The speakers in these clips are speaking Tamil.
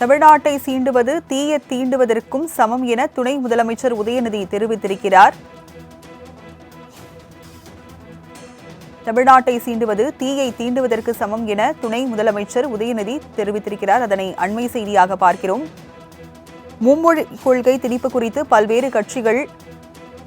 தமிழ்நாட்டை சீண்டுவது தீய தீண்டுவதற்கும் சமம் என துணை முதலமைச்சர் உதயநிதி தெரிவித்திருக்கிறார். தமிழ்நாட்டை சீண்டுவது தீயை தீண்டுவதற்கு சமம் என துணை முதலமைச்சர் உதயநிதி தெரிவித்திருக்கிறார். அதனை அண்மை செய்தியாக பார்க்கிறோம். மும்மொழி கொள்கை திணிப்பு குறித்து பல்வேறு கட்சிகள்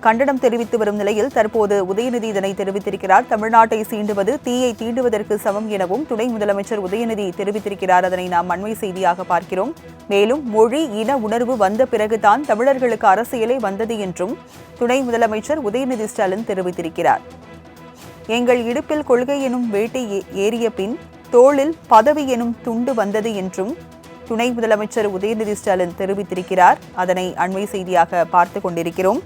கண்டனம் தெரிவித்து வரும் நிலையில் தற்போது உதயநிதி இதனை தெரிவித்திருக்கிறார். தமிழ்நாட்டை சீண்டுவது தீயை தீண்டுவதற்கு சமம் எனவும் துணை முதலமைச்சர் உதயநிதி தெரிவித்திருக்கிறார். அதனை நாம் அண்மை செய்தியாக பார்க்கிறோம். மேலும் மொழி இன உணர்வு வந்த பிறகுதான் தமிழர்களுக்கு அரசியலே வந்தது என்றும் துணை முதலமைச்சர் உதயநிதி ஸ்டாலின் தெரிவித்திருக்கிறார். எங்கள் இடுப்பில் கொள்கை எனும் வேட்டை ஏறிய பின் தோளில் பதவி எனும் துண்டு வந்தது என்றும் துணை முதலமைச்சர் உதயநிதி ஸ்டாலின் தெரிவித்திருக்கிறார். அதனை அண்மை செய்தியாக பார்த்து கொண்டிருக்கிறோம்.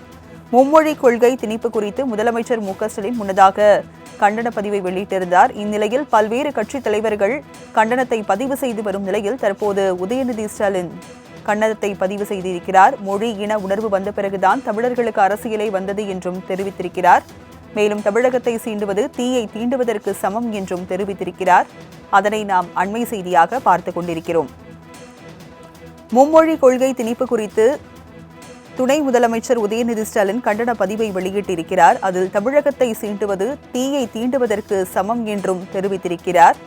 மும்மொழி கொள்கை திணிப்பு குறித்து முதலமைச்சர் மு க ஸ்டாலின் முன்னதாக கண்டன பதிவை வெளியிட்டிருந்தார். இந்நிலையில் பல்வேறு கட்சித் தலைவர்கள் கண்டனத்தை பதிவு செய்து வரும் நிலையில் தற்போது உதயநிதி ஸ்டாலின் கண்டனத்தை பதிவு செய்திருக்கிறார். மொழி இன உணர்வு வந்த பிறகுதான் தமிழர்களுக்கு அரசியலே வந்தது என்றும் தெரிவித்திருக்கிறார். மேலும் தமிழகத்தை சீண்டுவது தீயை தீண்டுவதற்கு சமம் என்றும் தெரிவித்திருக்கிறார். அதனை நாம் அண்மை செய்தியாக பார்த்து கொண்டிருக்கிறோம். மும்மொழி கொள்கை திணிப்பு குறித்து துணை முதலமைச்சர் உதயநிதி ஸ்டாலின் கண்டன பதிவை வெளியிட்டிருக்கிறார். அதில் தமிழகத்தை சீண்டுவது தீயை தீண்டுவதற்கு சமம் என்றும் தெரிவித்திருக்கிறார்.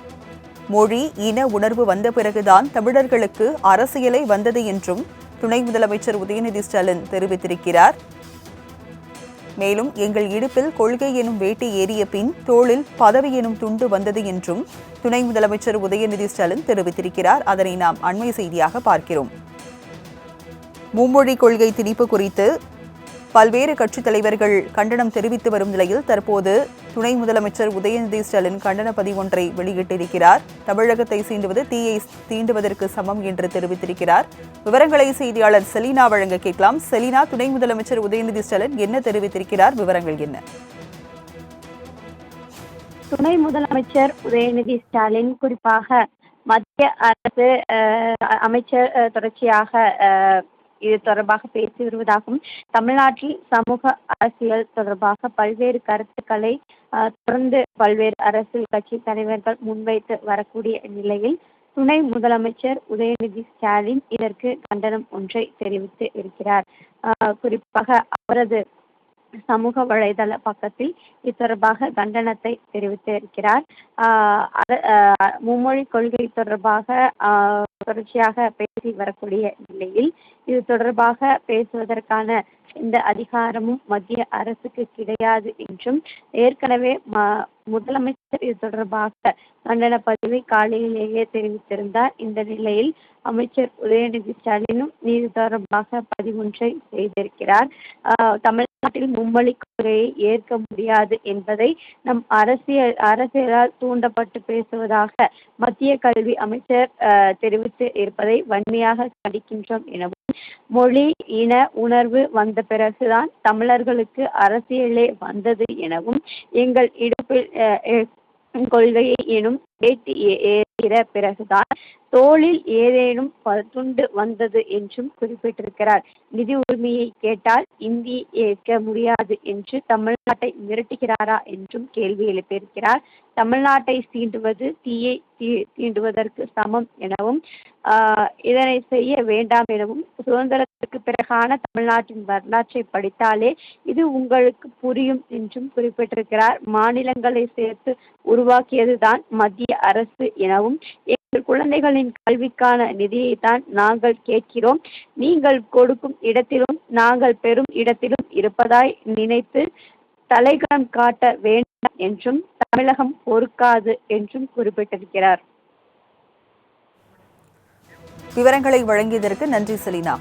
மொழி இன உணர்வு வந்த பிறகுதான் தமிழர்களுக்கு அரசியலை வந்தது என்றும் துணை முதலமைச்சர் உதயநிதி ஸ்டாலின் தெரிவித்திருக்கிறார். மேலும் எங்கள் இடுப்பில் கொள்கை எனும் வேட்டி ஏறிய பின் தோளில் பதவி எனும் துண்டு வந்தது என்றும் துணை முதலமைச்சர் உதயநிதி ஸ்டாலின் தெரிவித்திருக்கிறார். அதனை நாம் அண்மை செய்தியாக பார்க்கிறோம். மும்மொழி கொள்கை திணிப்பு குறித்து பல்வேறு கட்சித் தலைவர்கள் கண்டனம் தெரிவித்து வரும் நிலையில் தற்போது துணை முதலமைச்சர் உதயநிதி ஸ்டாலின் கண்டன பதிவொன்றை வெளியிட்டிருக்கிறார். தமிழகத்தை சீண்டுவது தீயை தீண்டுவதற்கு சமம் என்று தெரிவித்திருக்கிறார். விவரங்களை செய்தியாளர் செலினா வழங்க கேட்கலாம். செலினா துணை முதலமைச்சர் உதயநிதி ஸ்டாலின் என்ன தெரிவித்திருக்கிறார்? விவரங்கள் என்ன? துணை முதலமைச்சர் உதயநிதி ஸ்டாலின் குறிப்பாக மத்திய அரசு அமைச்சர் தொடர்ச்சியாக அஹ், இது தொடர்பாக பேசி வருவதாகவும் தமிழ்நாட்டில் சமூக அரசியல் தொடர்பாக பல்வேறு கருத்துக்களை தொடர்ந்து பல்வேறு அரசியல் கட்சி தலைவர்கள் முன்வைத்து வரக்கூடிய நிலையில் துணை முதலமைச்சர் உதயநிதி ஸ்டாலின் இதற்கு கண்டனம் ஒன்றை தெரிவித்து இருக்கிறார். குறிப்பாக அவரது சமூக வலைதள பக்கத்தில் இது தொடர்பாக கண்டனத்தை தெரிவித்திருக்கிறார் ஆஹ் மும்மொழி கொள்கை தொடர்பாக தொடர்ச்சியாக பேசி வரக்கூடிய நிலையில் இது தொடர்பாக பேசுவதற்கான இந்த அதிகாரமும் மத்திய அரசுக்கு கிடையாது என்றும் ஏற்கனவே ம- முதலமைச்சர் இது தொடர்பாக கண்டன பதிவை காலையிலேயே தெரிவித்திருந்தார். இந்த நிலையில் அமைச்சர் உதயநிதி ஸ்டாலினும் இது தொடர்பாக பதிவொன்றை செய்திருக்கிறார். தமிழ்நாட்டில் மும்மொழி கொள்கையை ஏற்க முடியாது என்பதை நம் அரசியல் அரசியலால் தூண்டப்பட்டு பேசுவதாக மத்திய கல்வி அமைச்சர் தெரிவித்து இருப்பதை வன்மையாக கண்டிக்கின்றோம் எனவும் மொழி இன உணர்வு வந்த பிறகுதான் தமிழர்களுக்கு அரசியலே வந்தது எனவும் எங்கள் இடுப்பில் அஹ் கொள்கையை எனும் வேட்டி ஏறுகிற பிறகுதான் தோளில் ஏதேனும் துண்டு வந்தது என்றும் குறிப்பிட்டிருக்கிறார். நிதி உரிமையை கேட்டால் இந்தி ஏற்க முடியாது என்று தமிழ்நாட்டை மிரட்டுகிறாரா என்றும் கேள்வி எழுப்பியிருக்கிறார். தமிழ்நாட்டை சீண்டுவது தீயை தீ- தீண்டுவதற்கு சமம் எனவும் ஆஹ் இதனை செய்ய வேண்டாம் எனவும் சுதந்திரத்திற்கு பிறகான தமிழ்நாட்டின் வரலாற்றை படித்தாலே இது உங்களுக்கு புரியும் என்றும் குறிப்பிட்டிருக்கிறார். மாநிலங்களை சேர்த்து உருவாக்கியதுதான் மத்திய அரசு எனவும் எங்கள் குழந்தைகளின் கல்விக்கான நிதியை தான் நாங்கள் கேட்கிறோம். நீங்கள் கொடுக்கும் இடத்திலும் நாங்கள் பெறும் இடத்திலும் இருப்பதாய் நினைத்து தலைகணம் காட்ட வேண்டாம் என்றும் தமிழகம் பொறுக்காது என்றும் குறிப்பிட்டிருக்கிறார். விவரங்களை வழங்கியதற்கு நன்றி செலினா.